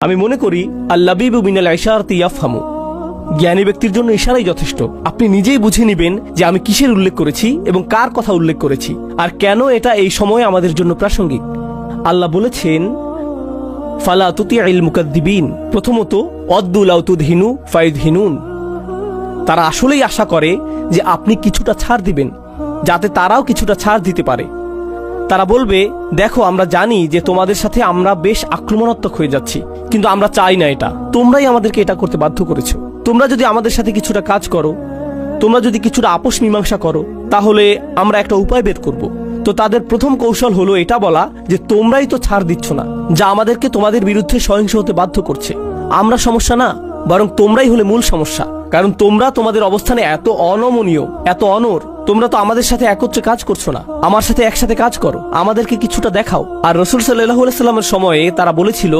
আমি মনে করি আল্লাবিবু ইশারাতি ইয়াফহামু। জ্ঞানী ব্যক্তির জন্য ইশারাই যথেষ্ট। আপনি নিজেই বুঝে নেবেন যে আমি কিসের উল্লেখ করেছি এবং কার কথা উল্লেখ করেছি, আর কেন এটা এই সময় আমাদের জন্য প্রাসঙ্গিক। আল্লাহ বলেছেন, ফালা তুতি মুকাদ্দিবিন। প্রথমত অদ্দুলাউ তুদহিনু ফাইদ হিনুন তারা আসলেই আশা করে যে আপনি কিছুটা ছাড় দিবেন, যাতে তারাও কিছুটা ছাড় দিতে পারে। তারা বলবে, দেখো, আমরা জানি যে তোমাদের সাথে আমরা বেশ আক্রমণাত্মক হয়ে যাচ্ছি, কিন্তু আমরা চাই না এটা। তোমরাই আমাদেরকে এটা করতে বাধ্য করেছ। তোমরা যদি আমাদের সাথে কিছুটা কাজ করো, তোমরা যদি কিছুটা আপোষ মীমাংসা করো, তাহলে আমরা একটা উপায় বের করব। তো তাদের প্রথম কৌশল হলো এটা বলা যে, তোমরাই তো ছাড় দিচ্ছ না, যা আমাদেরকে তোমাদের বিরুদ্ধে সহিংস হতে বাধ্য করছে। আমরা সমস্যা না, বরং তোমরাই হলে মূল সমস্যা। কারণ তোমরা তোমাদের অবস্থানে এত অনমনীয়, এত অনর তোমরা তো আমাদের সাথে একত্রে কাজ করছ না। আমার সাথে একসাথে কাজ করো। আমাদেরকে কিছুটা দেখাও। আর রসুল সাল্লাহ সাল্লামের সময়ে তারা বলেছিল